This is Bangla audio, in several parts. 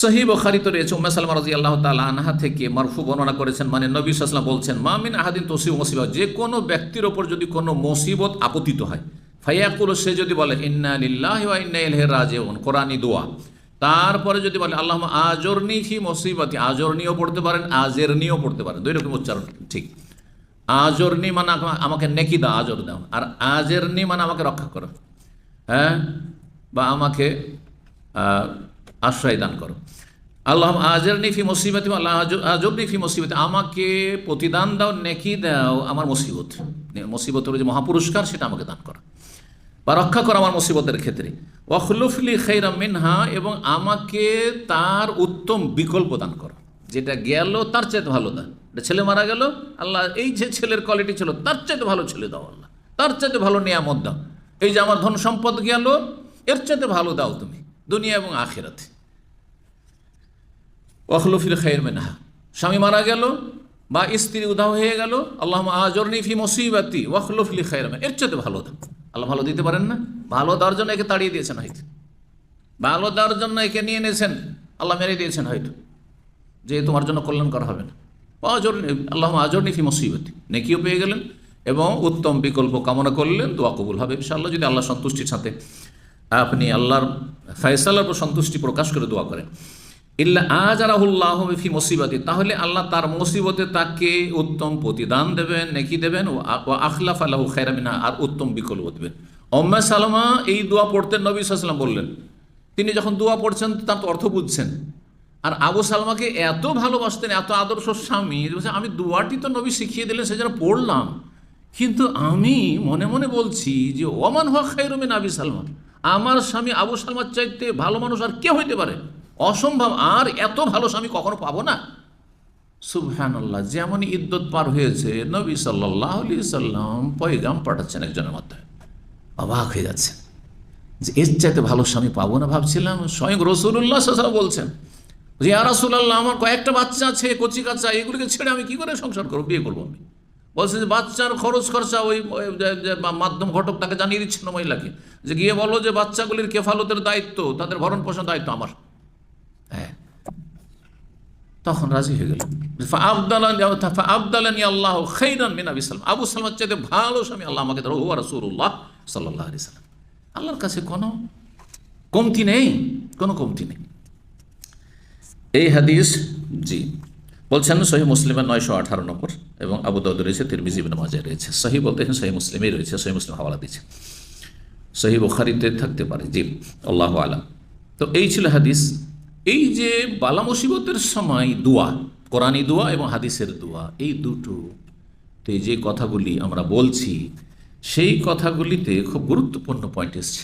সহি বখারিত রয়েছে উম্মা সালমা রাজি আল্লাহ তালা আনহা থেকে মারফু বর্ণনা করেছেন মানে নবী সাল্লাম বলছেন মামিন আহাদিন তসিব মুসিবত যে কোনো ব্যক্তির ওপর যদি কোনো মুসিবত আপতিত হয় ফাইয়াকুল সে যদি বলে, ইন্না লিল্লাহ ইন্না ইলাইহি রাজিউন কোরআনি দোয়া। তারপরে যদি বলে আল্লাহ আজরনি ফি মুসিবতি আজরনিও পড়তে পারেন, আজেরনিও পড়তে পারেন। দুই রকম উচ্চারণ, ঠিক। আজরনি মানে আমাকে নেকি দাও, আজর দাও। আর আজেরনি মানে আমাকে রক্ষা করো। হ্যাঁ? বা আমাকে আশ্রয় দান করো। আল্লাহ আজের নিফি মুসিবত আল্লাহ নিফি মুসিবত। আমাকে প্রতিদান দাও, নেকি দাও আমার মুসিবত। মুসিবতের যে মহাপুরস্কার, সেটা আমাকে দান করো। বা রক্ষা করো আমার মুসিবতের ক্ষেত্রে। ওয়াখলুফলি খৈরা মিনহা এবং আমাকে তার উত্তম বিকল্প দান করো। যেটা গেল, তার চাইতে ভালো দান। ছেলে মারা গেল, আল্লাহ এই যে ছেলের কোয়ালিটি ছিল, তার চাইতে ভালো ছেলে দাও আল্লাহ। তার চাইতে ভালো নিয়ামত দাও। এই যে আমার ধন সম্পদ গেল, এর চাইতে ভালো দাও তুমি। দুনিয়া এবং আখেরাতে। ওয়াখলুফিল খাইর মেনহা। স্বামী মারা গেল, বা স্ত্রী উধাও হয়ে গেল আল্লাহ আজরনি ফি মুসিবাতি ওয়াখলুফিল খাইর মেন এর চাইতে ভালো দাও। আল্লাহ ভালো দিতে পারেন না? ভালো দেওয়ার জন্য একে তাড়িয়ে দিয়েছেন হয়তো। ভালো দেওয়ার জন্য একে নিয়ে এনেছেন, আল্লাহ মেরে দিয়েছেন হয়তো। যে তোমার জন্য কল্যাণ করা হবে না। আজর আল্লাহ আজরনি ফি মুসিবতি। নেকিও পেয়ে গেলেন এবং উত্তম বিকল্প কামনা করলেন, দোয়া কবুল হবে ইনশাআল্লাহ। যদি আল্লাহ সন্তুষ্টির সাথে আপনি আল্লাহর ফয়সালার উপর সন্তুষ্টি প্রকাশ করে দোয়া করেন। ইল্লা আজারাহুল্লাহ ফি মুসিবতি, তাহলে আল্লাহ তার মুসিবতে তাকে উত্তম প্রতিদান দেবেন, নেকি দেবেন, ও আখলাফ আল্লাহ খেরামিনা আর উত্তম বিকল্প দেবেন। অম্মা সালামা এই দোয়া পড়তেন নবী সাল্লাম বললেন। তিনি যখন দোয়া পড়ছেন, তার তো অর্থ বুঝছেন। আর আবু সালমাকে এত ভালোবাসতেন, এত আদর্শ স্বামী আমি দোয়াটি তো নবী শিখিয়ে দিলেন সে যেন পড়লাম। কিন্তু আমি মনে মনে বলছি যে ওমান হওয়া খাইরুমিন আবি সালমান আমার স্বামী আবু সালমার চাইতে ভালো মানুষ আর কে হইতে পারে? অসম্ভব। আর এত ভালো স্বামী কখনো পাবো না? সুবহানাল্লাহ যেমন ইদ্যত পার হয়েছে, নবী সাল্লাহ আলি সাল্লাম পয়গাম পাঠাচ্ছেন একজনের মাধ্যমে অবাক হয়ে যাচ্ছে যে এর চাইতে ভালো স্বামী পাবো না ভাবছিলাম, স্বয়ং রসুল্লাহ সাল্লাম বলছেন, যে আর রাসূলুল্লাহ, আমার কয়েকটা বাচ্চা আছে, কচি কাচ্চা এগুলিকে ছেড়ে আমি কি করে সংসার করব, বিয়ে করব আমি? বলছে যে বাচ্চার খরচ খরচা ওই মাধ্যম ঘটক তাকে জানিয়ে দিচ্ছিল মহিলাকে। যে গিয়ে বলো যে বাচ্চাগুলির কেফালতের দায়িত্ব, তাদের ভরণ পোষণ দায়িত্ব আমার। হ্যাঁ। তখন রাজি হয়ে গেল। আবদালানি আল্লাহ খৈরান মিন আবি আবু সালমার চাইতে ভালো স্বামী আল্লাহ আমাকে ধরো, হুয়া রাসূলুল্লাহ সাল্লাল্লাহু আলাইহি সাল্লাম। আল্লাহর কাছে কোনো কমতি নেই? কোনো কমতি নেই। এই হাদিস, জি। বলছেন, সহি মুসলিমের নয়শো আঠারো নম্বর এবং আবু দাউদ রয়েছে, তিরমিজি ইবনে মাজাহ রয়েছে। সহি বলতে এখানে সহি মুসলিমেই রয়েছে, সহি মুসলিম হাওয়ালা দিয়েছে। সহি বুখারিতে থাকতে পারে, জি, আল্লাহ আলাম। তো এই ছিল হাদিস। এই যে বালা মুসিবতের সময় দোয়া কোরআনী দোয়া এবং হাদিসের দোয়া, এই দুটো তে যে কথাগুলি আমরা বলছি, সেই কথাগুলিতে খুব গুরুত্বপূর্ণ পয়েন্ট এসছে।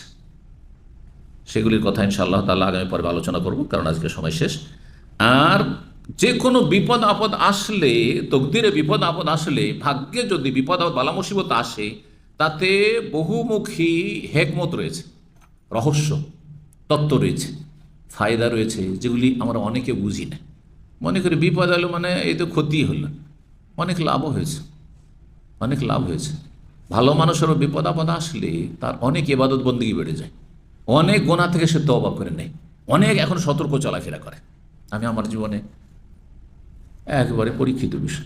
সেগুলির কথা ইনশাআল্লাহ তাআলা আগামী পর্বে আলোচনা করব, কারণ আজকে সময় শেষ। আর যে কোনো বিপদ আপদ আসলে, তকদিরে বিপদ আপদ আসলে, ভাগ্যে যদি বিপদ আপদ, বালা মুসিবত আসে, তাতে বহুমুখী হেকমত রয়েছে, রহস্য, তত্ত্ব রয়েছে, ফায়দা রয়েছে, যেগুলি আমরা অনেকে বুঝি না। মনে করি বিপদ এলো মানে এই তো ক্ষতি হলো। অনেক লাভও হয়েছে, অনেক লাভ হয়েছে। ভালো মানুষেরও বিপদ আপদ আসলে তার অনেক এবাদত বন্দী বেড়ে যায়। অনেক গোনা থেকে সে তবা করে নেয়। অনেক এখন সতর্ক চলাফেরা করে। আমি আমার জীবনে একেবারে পরীক্ষিত বিষয়।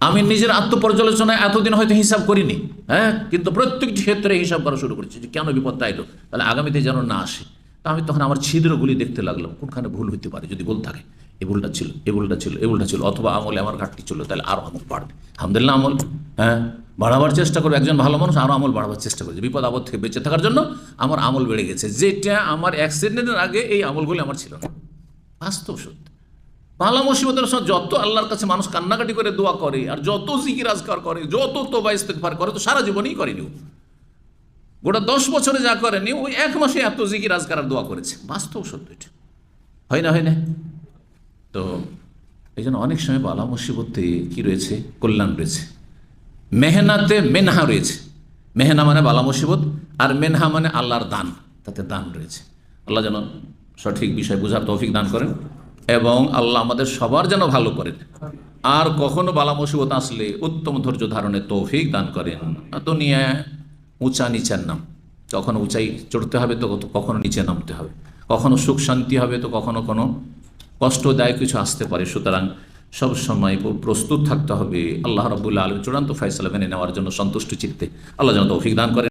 আমি নিজের আত্মপর্যালোচনায় এতদিন হয়তো হিসাব করিনি হ্যাঁ? কিন্তু প্রত্যেকটি ক্ষেত্রে হিসাব করা শুরু করেছি যে কেন বিপদটা এলো তাহলে আগামীতে যেন না আসে। তা আমি তখন আমার ছিদ্রগুলি দেখতে লাগলাম, কোনখানে ভুল হতে পারে, যদি ভুল থাকে। এ ভুলটা ছিল এ ভুলটা ছিল এ ভুলটা ছিল, অথবা আমলে আমার ঘাটতি ছিল, তাহলে আরও আমল বাড়বে। আলহামদুলিল্লাহ আমল হ্যাঁ? বাড়াবার চেষ্টা করবে একজন ভালো মানুষ আরও আমল বাড়াবার চেষ্টা করছে বিপদ, আপদ থেকে বেঁচে থাকার জন্য আমার আমল বেড়ে গেছে। যেটা আমার অ্যাক্সিডেন্টের আগে এই আমলগুলি আমার ছিল না। বাস্তব সত্য। বালা মুসিবতের সময় যত আল্লাহর কাছে মানুষ কান্নাকাটি করে দোয়া করে, আর যত জিকির আজকার করে, যত তোবা ইস্তেকবার করে, তো সারা জীবনেই করেনি। গোটা দশ বছরে যা করেনি ওই এক মাসে এত জিকির আর দোয়া করেছে। বাস্তব সত্য এটা। হয় না হয় না? তো এই জন্য অনেক সময় বালা মুসিবতে কি রয়েছে? কল্যাণ রয়েছে। মেহনাতে মেনহা রয়েছে। মেহনা মানে বালা মুসিবত, আর মেনহা মানে আল্লাহর দান, তাতে দান রয়েছে। আল্লাহ যেন সঠিক বিষয় বোঝার তৌফিক দান করেন। এবং আল্লাহ আমাদের সবার যেন ভালো করেন। আর কখনো বালা মুসিবত আসলে উত্তম ধৈর্য ধারণে তৌফিক দান করেন। দুনিয়ায় উঁচা নিচার নাম। কখনো উঁচাই চড়তে হবে তো কখনো নিচে নামতে হবে। কখনো সুখ শান্তি হবে তো কখনো কোনো কষ্টদায়ক কিছু আসতে পারে। সুতরাং সবসময় প্রস্তুত থাকতে হবে। আল্লাহ রবুল্লা আলম চূড়ান্ত ফয়সলা মেনে নেওয়ার জন্য সন্তুষ্ট চিত্তে। আল্লাহ যেন তৌফিক দান করেন।